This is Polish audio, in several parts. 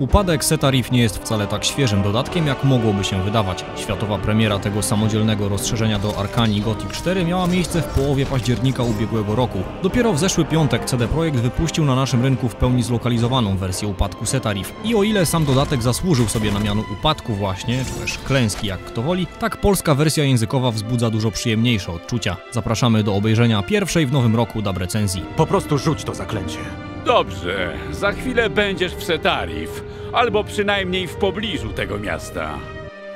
Upadek Setarif nie jest wcale tak świeżym dodatkiem, jak mogłoby się wydawać. Światowa premiera tego samodzielnego rozszerzenia do Arkanii Gothic 4 miała miejsce w połowie października ubiegłego roku. Dopiero w zeszły piątek CD Projekt wypuścił na naszym rynku w pełni zlokalizowaną wersję upadku Setarif. I o ile sam dodatek zasłużył sobie na miano upadku właśnie, czy też klęski jak kto woli, tak polska wersja językowa wzbudza dużo przyjemniejsze odczucia. Zapraszamy do obejrzenia pierwszej w nowym roku dab recenzji. Po prostu rzuć to zaklęcie. Dobrze, za chwilę będziesz w Setarif, albo przynajmniej w pobliżu tego miasta.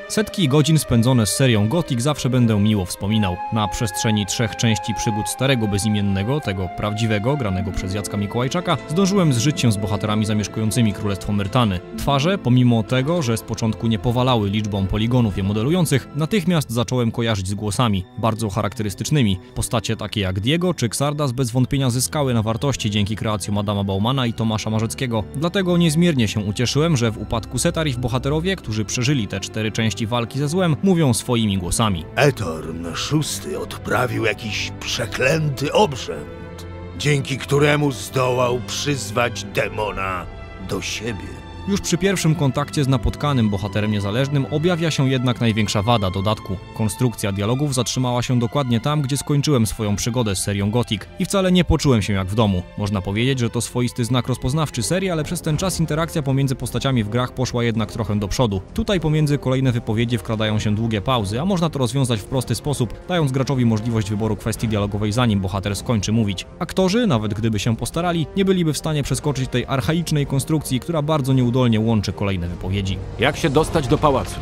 Setki godzin spędzone z serią Gothic zawsze będę miło wspominał. Na przestrzeni trzech części przygód starego bezimiennego, tego prawdziwego, granego przez Jacka Mikołajczaka, zdążyłem zżyć się z bohaterami zamieszkującymi Królestwo Myrtany. Twarze, pomimo tego, że z początku nie powalały liczbą poligonów je modelujących, natychmiast zacząłem kojarzyć z głosami, bardzo charakterystycznymi. Postacie takie jak Diego czy Xardas bez wątpienia zyskały na wartości dzięki kreacjom Adama Baumana i Tomasza Marzeckiego. Dlatego niezmiernie się ucieszyłem, że w upadku Setarif bohaterowie, którzy przeżyli te cztery części walki ze złem, mówią swoimi głosami. Etorn szósty odprawił jakiś przeklęty obrzęd, dzięki któremu zdołał przyzwać demona do siebie. Już przy pierwszym kontakcie z napotkanym bohaterem niezależnym objawia się jednak największa wada dodatku. Konstrukcja dialogów zatrzymała się dokładnie tam, gdzie skończyłem swoją przygodę z serią Gothic i wcale nie poczułem się jak w domu. Można powiedzieć, że to swoisty znak rozpoznawczy serii, ale przez ten czas interakcja pomiędzy postaciami w grach poszła jednak trochę do przodu. Tutaj pomiędzy kolejne wypowiedzi wkradają się długie pauzy, a można to rozwiązać w prosty sposób, dając graczowi możliwość wyboru kwestii dialogowej zanim bohater skończy mówić. Aktorzy, nawet gdyby się postarali, nie byliby w stanie przeskoczyć tej archaicznej konstrukcji, która bardzo nieudolnie łączy kolejne wypowiedzi. Jak się dostać do pałacu?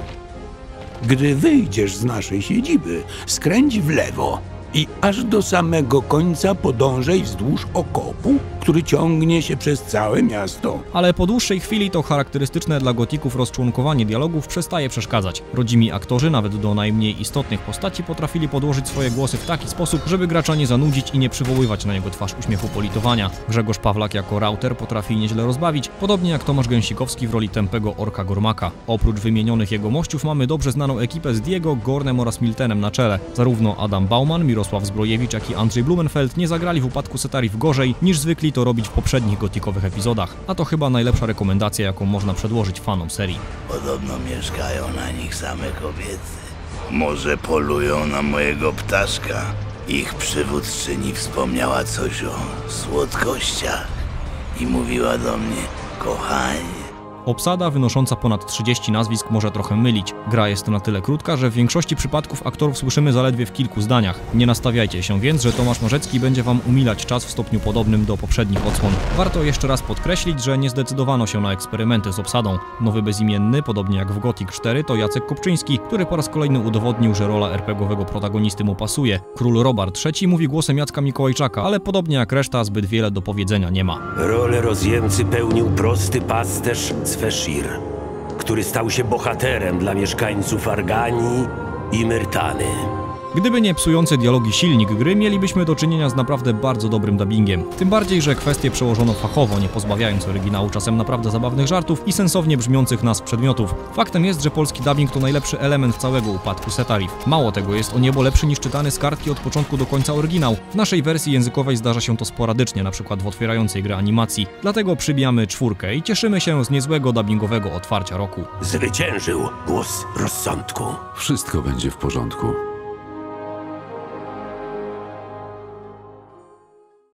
Gdy wyjdziesz z naszej siedziby, skręć w lewo i aż do samego końca podążaj wzdłuż okopu, który ciągnie się przez całe miasto. Ale po dłuższej chwili to charakterystyczne dla gotików rozczłonkowanie dialogów przestaje przeszkadzać. Rodzimi aktorzy, nawet do najmniej istotnych postaci, potrafili podłożyć swoje głosy w taki sposób, żeby gracza nie zanudzić i nie przywoływać na jego twarz uśmiechu politowania. Grzegorz Pawlak jako router potrafi nieźle rozbawić, podobnie jak Tomasz Gęsikowski w roli tępego orka Gormaka. Oprócz wymienionych jegomościów mamy dobrze znaną ekipę z Diego, Gornem oraz Miltenem na czele. Zarówno Adam Bauman, Mirosław Zbrojewicz, jak i Andrzej Blumenfeld nie zagrali w upadku Setarif gorzej niż zwykli to robić w poprzednich gotikowych epizodach, a to chyba najlepsza rekomendacja, jaką można przedłożyć fanom serii. Podobno mieszkają na nich same kobiety. Może polują na mojego ptaszka. Ich przywódczyni wspomniała coś o słodkościach i mówiła do mnie, kochanie. Obsada wynosząca ponad 30 nazwisk może trochę mylić. Gra jest na tyle krótka, że w większości przypadków aktorów słyszymy zaledwie w kilku zdaniach. Nie nastawiajcie się więc, że Tomasz Morzecki będzie wam umilać czas w stopniu podobnym do poprzednich odsłon. Warto jeszcze raz podkreślić, że nie zdecydowano się na eksperymenty z obsadą. Nowy bezimienny, podobnie jak w Gothic 4, to Jacek Kopczyński, który po raz kolejny udowodnił, że rola RPGowego protagonisty mu pasuje. Król Robert III mówi głosem Jacka Mikołajczaka, ale podobnie jak reszta zbyt wiele do powiedzenia nie ma. Rolę rozjemcy pełnił prosty pasterz Sveshir, który stał się bohaterem dla mieszkańców Arganii i Myrtany. Gdyby nie psujący dialogi silnik gry, mielibyśmy do czynienia z naprawdę bardzo dobrym dubbingiem. Tym bardziej, że kwestie przełożono fachowo, nie pozbawiając oryginału czasem naprawdę zabawnych żartów i sensownie brzmiących nazw przedmiotów. Faktem jest, że polski dubbing to najlepszy element całego upadku Setarif. Mało tego, jest o niebo lepszy niż czytany z kartki od początku do końca oryginał. W naszej wersji językowej zdarza się to sporadycznie, na przykład w otwierającej grę animacji. Dlatego przybijamy czwórkę i cieszymy się z niezłego dubbingowego otwarcia roku. Zwyciężył głos rozsądku. Wszystko będzie w porządku.